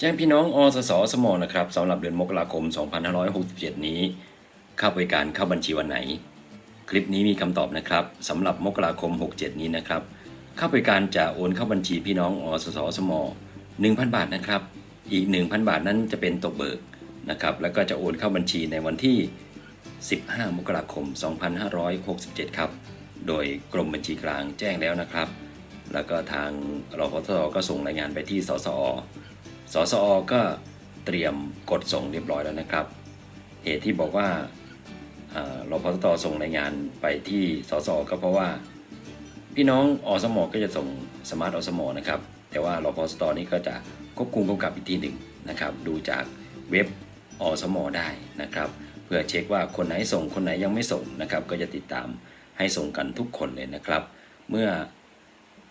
แจ้งพี่น้องอสสสมนะครับสำหรับเดือนมกราคม 2567 นี้เข้าบริการเข้าบัญชีวันไหน คลิปนี้มีคำตอบนะครับสำหรับมกราคม 67 นี้นะครับเข้าบริการจะโอนเข้าบัญชีพี่น้องอสสสม 1,000 บาทนะครับ อีก 1,000 บาทนั้นจะเป็นตกเบิกนะครับ แล้วก็จะโอนเข้าบัญชีในวันที่ 15 มกราคม 2567 ครับ โดยกรมบัญชีกลางแจ้งแล้วนะครับ แล้วก็ทางรพสก็ส่งรายงานไปที่สสอ สสอก็เตรียมกดส่งเรียบร้อยแล้วนะครับ เหตุที่บอกว่าเอ่อรพสตส่งรายงานไปที่สสก็เพราะว่า พี่น้องอสมก็จะส่งสมาร์ทอสมนะครับ แต่ว่าเราพสตนี่ก็จะควบคุมกำกับอีกทีหนึ่งนะครับ ดูจากเว็บอสมได้นะครับ เพื่อเช็คว่าคนไหนส่งคนไหนยังไม่ส่งนะครับ ก็จะติดตามให้ส่งกันทุกคนเลยนะครับ เมื่อ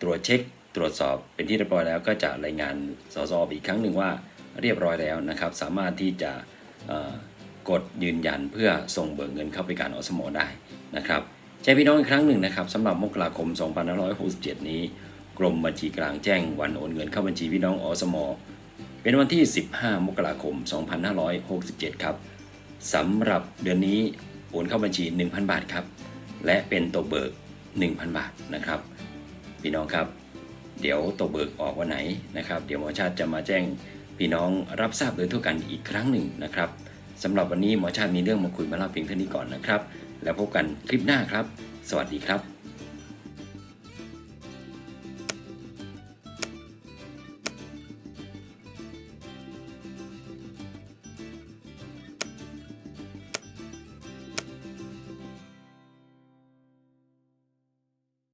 ตรวจเช็ค ตรวจสอบเป็นที่เรียบร้อยแล้วก็จะรายงานสสออีกครั้งหนึ่งว่าเรียบร้อยแล้วนะครับ สามารถที่จะกดยืนยันเพื่อส่งเบิกเงินเข้าไปการอสมอได้นะครับแจ้งพี่น้องอีกครั้งหนึ่งนะครับสำหรับมกราคม 2567 นี้ กรมบัญชีกลางแจ้งวันโอนเงินเข้าบัญชีพี่น้องอสมอเป็นวันที่ 15 มกราคม 2567 ครับสำหรับเดือนนี้โอนเข้าบัญชี 1,000 บาทครับ และเป็นตัวเบิก 1,000 บาทนะครับ พี่น้องครับ เดี๋ยวตกเบิกออกวันไหนนะครับ เดี๋ยวหมอชาติจะมาแจ้งพี่น้องรับทราบโดยทั่วกันอีกครั้งหนึ่งนะครับสำหรับวันนี้หมอชาติมีเรื่องมาคุยมาเล่าเพียงเท่านี้ก่อนนะครับ แล้วพบกันคลิปหน้าครับ สวัสดีครับ